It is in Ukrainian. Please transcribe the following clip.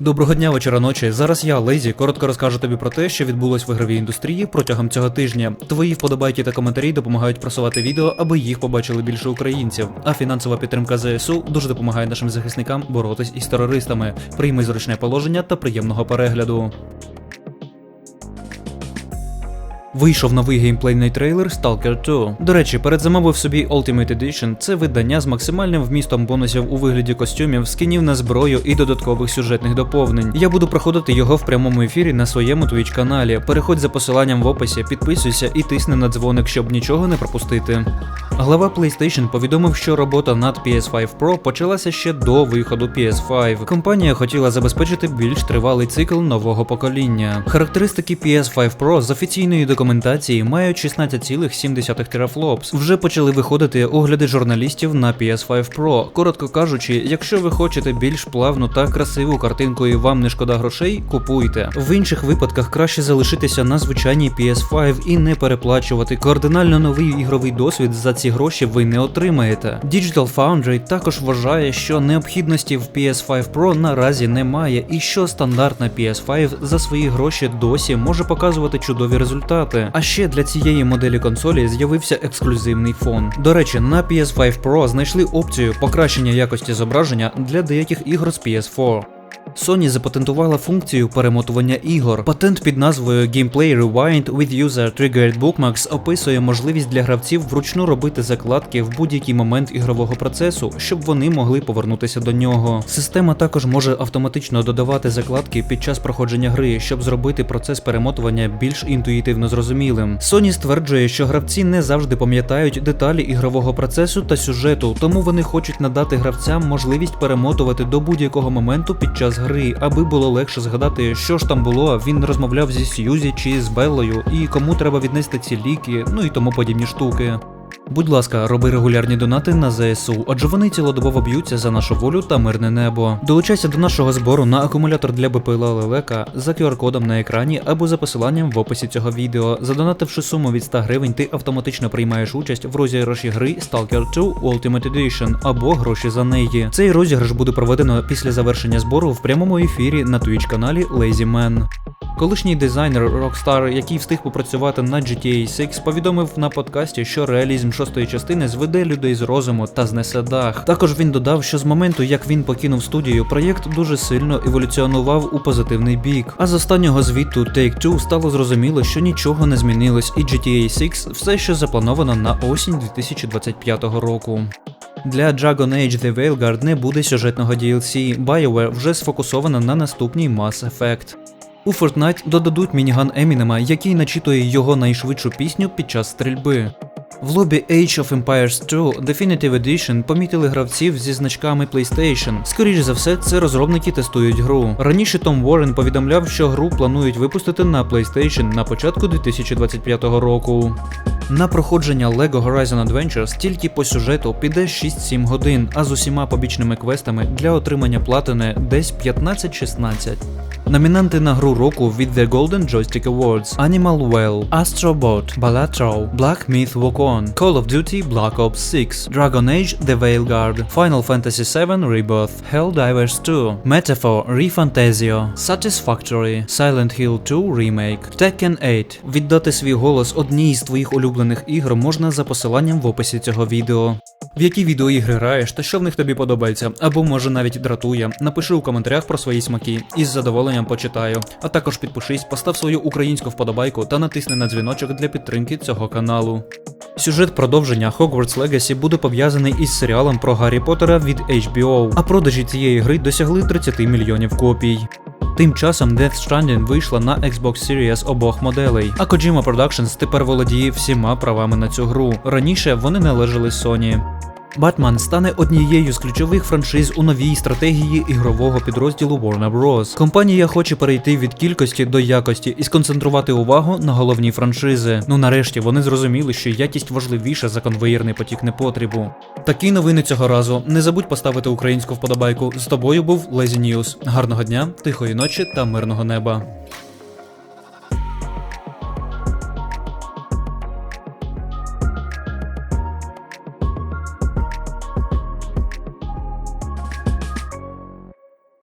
Доброго дня, вечора ночі. Зараз я, Лейзі, коротко розкажу тобі про те, що відбулось в ігровій індустрії протягом цього тижня. Твої вподобайки та коментарі допомагають просувати відео, аби їх побачили більше українців. А фінансова підтримка ЗСУ дуже допомагає нашим захисникам боротись із терористами. Прийми зручне положення та приємного перегляду. Вийшов новий геймплейний трейлер Stalker 2. До речі, передзамовив собі Ultimate Edition. Це видання з максимальним вмістом бонусів у вигляді костюмів, скінів на зброю і додаткових сюжетних доповнень. Я буду проходити його в прямому ефірі на своєму Twitch каналі. Переходь за посиланням в описі, підписуйся і тисни на дзвоник, щоб нічого не пропустити. Глава PlayStation повідомив, що робота над PS5 Pro почалася ще до виходу PS5. Компанія хотіла забезпечити більш тривалий цикл нового покоління. Характеристики PS5 Pro з офіційної документації мають 16,7 терафлопс. Вже почали виходити огляди журналістів на PS5 Pro. Коротко кажучи, якщо ви хочете більш плавну та красиву картинку і вам не шкода грошей, купуйте. В інших випадках краще залишитися на звичайній PS5 і не переплачувати. Кардинально новий ігровий досвід за ці гроші ви не отримаєте. Digital Foundry також вважає, що необхідності в PS5 Pro наразі немає, і що стандартна PS5 за свої гроші досі може показувати чудові результати. А ще для цієї моделі консолі з'явився ексклюзивний фон. До речі, на PS5 Pro знайшли опцію покращення якості зображення для деяких ігор з PS4. Sony запатентувала функцію перемотування ігор. Патент під назвою Gameplay Rewind with User Triggered Bookmarks описує можливість для гравців вручну робити закладки в будь-який момент ігрового процесу, щоб вони могли повернутися до нього. Система також може автоматично додавати закладки під час проходження гри, щоб зробити процес перемотування більш інтуїтивно зрозумілим. Sony стверджує, що гравці не завжди пам'ятають деталі ігрового процесу та сюжету, тому вони хочуть надати гравцям можливість перемотувати до будь-якого моменту під час гри, аби було легше згадати, що ж там було. Він розмовляв зі Сьюзі чи з Беллою, і кому треба віднести ці ліки, ну і тому подібні штуки. Будь ласка, роби регулярні донати на ЗСУ, адже вони цілодобово б'ються за нашу волю та мирне небо. Долучайся до нашого збору на акумулятор для БПЛА Лелека за QR-кодом на екрані або за посиланням в описі цього відео. Задонативши суму від 100 гривень, ти автоматично приймаєш участь в розіграші гри Stalker 2 Ultimate Edition або гроші за неї. Цей розіграш буде проведено після завершення збору в прямому ефірі на Twitch каналі Lazy Man. Колишній дизайнер Rockstar, який встиг попрацювати на GTA 6, повідомив на подкасті, що реалізм шостої частини зведе людей з розуму та знесе дах. Також він додав, що з моменту, як він покинув студію, проєкт дуже сильно еволюціонував у позитивний бік. А з останнього звіту Take-Two стало зрозуміло, що нічого не змінилось, і GTA 6 все ще заплановано на осінь 2025 року. Для Dragon Age The Veilguard не буде сюжетного DLC, BioWare вже сфокусована на наступній Mass Effect. У Fortnite додадуть мініган Емінема, який начитує його найшвидшу пісню під час стрільби. В лобі Age of Empires 2 Definitive Edition помітили гравців зі значками PlayStation. Скоріше за все, це розробники тестують гру. Раніше Том Уоррен повідомляв, що гру планують випустити на PlayStation на початку 2025 року. На проходження LEGO Horizon Adventures тільки по сюжету піде 6-7 годин, а з усіма побічними квестами для отримання платини десь 15-16. Номінанти на гру року від The Golden Joystick Awards Animal Well, Astrobot, Balatro, Black Myth Wukong, Call of Duty Black Ops 6, Dragon Age The Veilguard, Final Fantasy VII Rebirth, Helldivers 2, Metaphor ReFantasio, Satisfactory, Silent Hill 2 Remake, Tekken 8. Віддати свій голос одній з твоїх улюблених ігор можна за посиланням в описі цього відео. В які відеоігри граєш та що в них тобі подобається, або може навіть дратує. Напиши у коментарях про свої смаки і з задоволенням почитаю. А також підпишись, постав свою українську вподобайку та натисни на дзвіночок для підтримки цього каналу. Сюжет продовження Hogwarts Legacy буде пов'язаний із серіалом про Гаррі Поттера від HBO, а продажі цієї гри досягли 30 мільйонів копій. Тим часом Death Stranding вийшла на Xbox Series обох моделей, а Kojima Productions тепер володіє всіма правами на цю гру. Раніше вони належали Sony. Батман стане однією з ключових франшиз у новій стратегії ігрового підрозділу Warner Bros. Компанія хоче перейти від кількості до якості і сконцентрувати увагу на головній франшизи. Ну нарешті вони зрозуміли, що якість важливіша за конвеєрний потік непотребу. Такі новини цього разу. Не забудь поставити українську вподобайку. З тобою був Lazy News. Гарного дня, тихої ночі та мирного неба.